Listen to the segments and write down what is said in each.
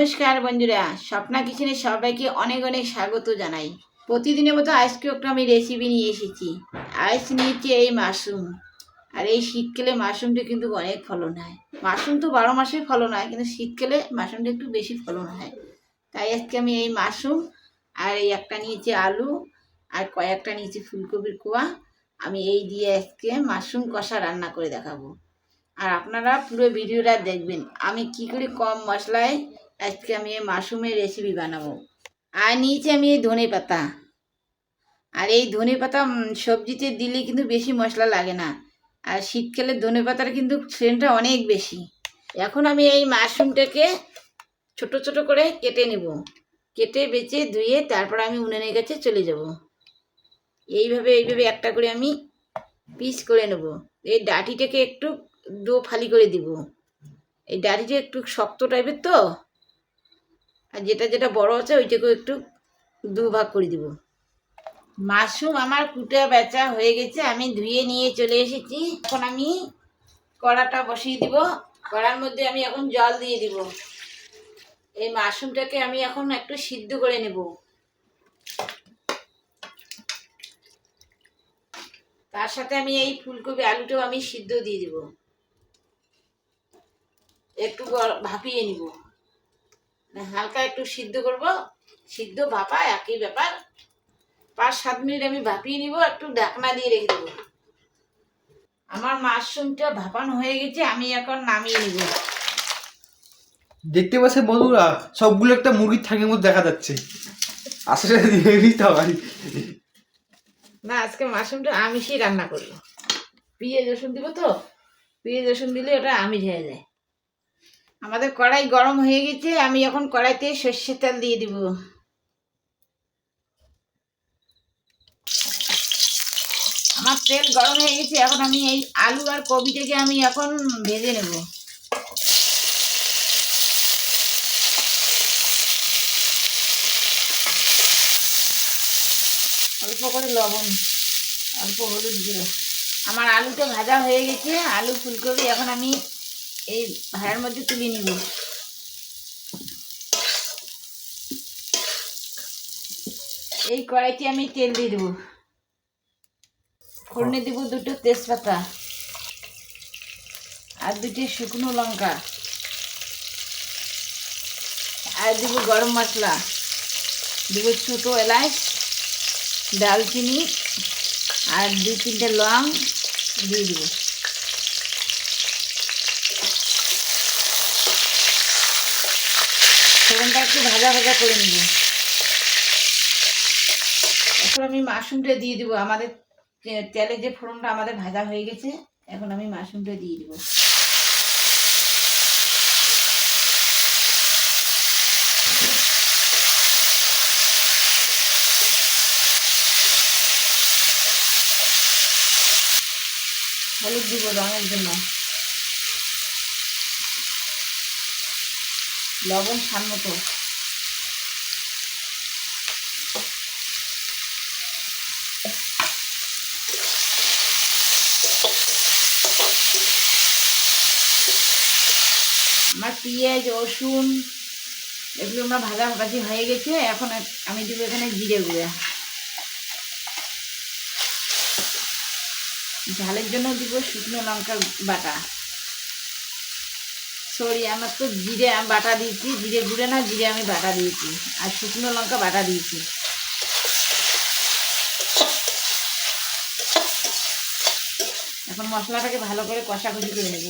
নমস্কার বন্ধুরা, স্বপ্না কিচেনে সবাইকে অনেক অনেক স্বাগত জানাই। প্রতিদিনের মতো আজকে একটু আমি রেসিপি নিয়ে এসেছি। আইস নিয়েছি এই মাশরুম। আর এই শীতকালে মাশরুমটা কিন্তু অনেক ফলন হয় মাশরুম তো বারো মাসে ফলন হয়, কিন্তু শীতকালে মাশরুমটা একটু বেশি ফলন হয়। তাই আজকে আমি এই মাশরুম, আর এই একটা নিয়েছি আলু, আর কয়েকটা নিয়েছি ফুলকপির কোয়া। আমি এই দিয়ে আজকে মাশরুম কষা রান্না করে দেখাবো। আর আপনারা পুরো ভিডিওটা দেখবেন, আমি কি করে কম মশলায় আজকে আমি এই মাশরুমের রেসিপি বানাবো। আর নিয়েছি আমি এই ধনে পাতা। আর এই ধনে পাতা সবজিতে দিলে কিন্তু বেশি মশলা লাগে না। আর শীতকালে ধনে পাতার কিন্তু সেন্টটা অনেক বেশি। এখন আমি এই মাশরুমটাকে ছোট ছোট করে কেটে নেব। কেটে বেছে ধুয়ে তারপর আমি উনুনের কাছে চলে যাব। এইভাবে এইভাবে একটা করে আমি পিস করে নেব। এই ডাটিটাকে একটু দো ফালি করে দিব। এই ডাটিটা একটু শক্ত টাইপের তো? আর যেটা যেটা বড় আছে, ওইটাকেও একটু দু ভাগ করে দিব। মাশরুম আমার কুটা বেচা হয়ে গেছে, আমি ধুয়ে নিয়ে চলে এসেছি। এখন আমি কড়াটা বসিয়ে দিব। কড়ার মধ্যে আমি এখন জল দিয়ে দিব। এই মাশরুমটাকে আমি এখন একটু সিদ্ধ করে নেব। তার সাথে আমি এই ফুলকপি আলুটাও আমি সিদ্ধ দিয়ে দিব। একটু ভাপিয়ে নিব। হালকা একটু সিদ্ধ করব। সিদ্ধ ভাপা একই ব্যাপার। পাঁচ সাত মিনিট আমি ভাপিয়ে নিব একটু ঢাকনা দিয়ে রেখে দেবো। আমার মাশরুমটা ভাপানো হয়ে গেছে আমি এখন নামিয়ে নিব। দেখতে পাচ্ছে বন্ধুরা সবগুলো একটা মুরগির ঠ্যাঙের মধ্যে দেখা যাচ্ছে। আসলে ভাই না আজকে মাশরুমটা আমিষই রান্না করব। পেঁয়াজ রসুন দিব তো? পেঁয়াজ রসুন দিলে ওটা আমিষ হয়ে যায়। আমাদের কড়াই গরম হয়ে গেছে, আমি এখন কড়াইতে সর্ষের তেল দিয়ে দিব। আমার তেল গরম হয়ে গেছে, এখন আমি এই আলু আর কবিটাকে আমি এখন ভেজে নেব। অল্প করে লবণ, অল্প হলুদ দিয়ে আমার আলুটা ভাজা হয়ে গেছে, আলু ফুলকপি এখন আমি এই ভাড়ার মধ্যে তুলে নিব। এই কড়াইতে আমি তেল দিয়ে দেবো। ফোড়নে দেবো দুটো তেজপাতা আর দুটি শুকনো লঙ্কা। আর দেবো গরম মশলা। দেবো ছোটো এলাচ দালচিনি আর দুই তিনটে লং দিয়ে দিব। ফোড়নটা একটু ভাজা ভাজা করে নিব। এখন আমি মাশরুমটা দিয়ে দিব। আমাদের তেলে যে ফোড়নটা আমাদের ভাজা হয়ে গেছে, এখন আমি মাশরুমটা দিয়ে দিব। হলুদ দিব রঙের জন্য। লবণ, স্বাদ মতো। আমার পেঁয়াজ, রসুন, এগুলো আমরা ভাজা ভাজি হয়ে গেছে। এখন আমি দিব এখানে জিরে গুঁড়া। ঝালের জন্য দিব শুকনো লঙ্কা বাটা। সরি, আমার তো জিরে আমি বাটা দিয়েছি, জিরে গুঁড়ে না, জিরে আমি বাটা দিয়েছি। আর শুকনো লঙ্কা বাটা দিয়েছি। এখন মশলাটাকে ভালো করে কষাকষি করে নেব।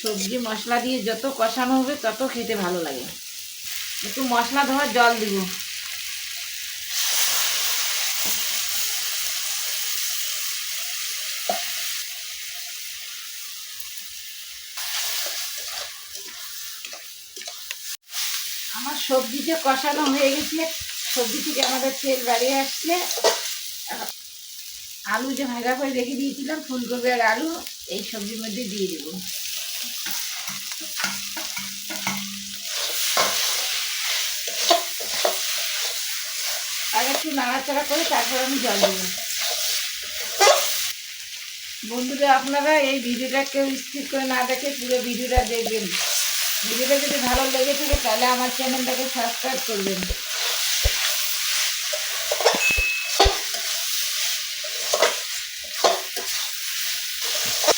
সবজি মশলা দিয়ে যত কষানো হবে তত খেতে ভালো লাগে। একটু মশলা ধোয়ার জল দিব। আমার সবজিটা কষানো হয়ে গেছে, সবজি থেকে আমাদের তেল বেরিয়ে আসছে। আলু যে ভাজা করে রেখে দিয়েছিলাম, ফুলকপি আর আলু, এই সবজির মধ্যে দিয়ে দেবো। আগে একটু নাড়াচাড়া করে তারপর আমি জল দেবো। বন্ধুরা, আপনারা এই ভিডিওটা কেউ স্কিপ করে না দেখে পুরো ভিডিওটা দেখবেন। ভিডিওটা যদি ভালো লেগে থাকে, তাহলে আমার চ্যানেলটাকে সাবস্ক্রাইব করবেন।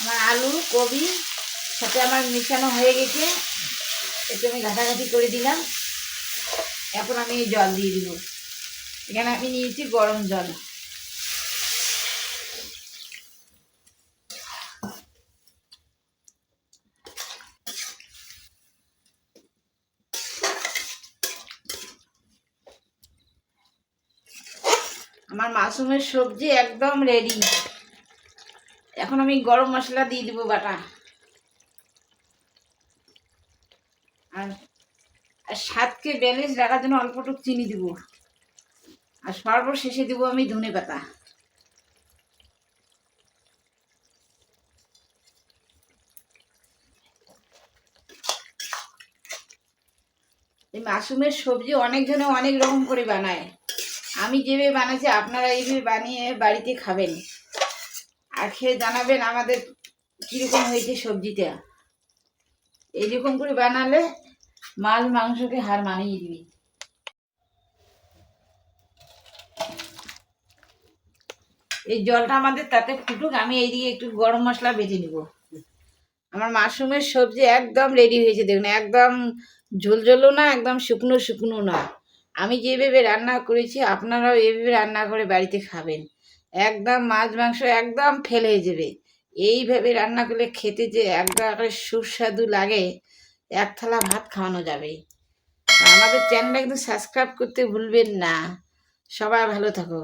আমার আলু কবি সাথে আমার মিশানো হয়ে গেছে। একটু আমি ঘাটাঘাটি করে দিলাম। এখন আমি জল দিয়ে দিব। এখানে আমি নিয়েছি গরম জল। আমার মাশরুমের সবজি একদম রেডি এখন আমি গরম মশলা দিয়ে দিব বাটা। আর স্বাদকে ব্যালেন্স রাখার জন্য অল্পটুকু চিনি দিব। আর সর্বশেষে দিব আমি ধনে পাতা। এই মাশরুমের সবজি অনেকজনে অনেক রকম করে বানায়। আমি যেভাবে বানাচ্ছি, আপনারা এইভাবে বানিয়ে বাড়িতে খাবেন। আর খেয়ে জানাবেন আমাদের কীরকম হয়েছে সবজিটা। এইরকম করে বানালে মাল মাংসকে হার মানিয়ে দিবি। এই জলটা আমাদের তাতে ফুটুক, আমি এইদিকে একটু গরম মশলা বেটে নিব। আমার মাশরুমের সবজি একদম রেডি হয়েছে, দেখুন, একদম ঝোলঝোলও না, একদম শুকনো শুকনো না। আমি যেভাবে রান্না করেছি, আপনারাও এভাবে রান্না করে বাড়িতে খাবেন। একদম মাছ, মাংস একদম ফেলে যাবে। এইভাবে রান্না করলে খেতে যে একদম সুস্বাদু লাগে, এক থালা ভাত খাওয়ানো যাবে। আমাদের চ্যানেলটা একদম সাবস্ক্রাইব করতে ভুলবেন না। সবাই ভালো থাকো।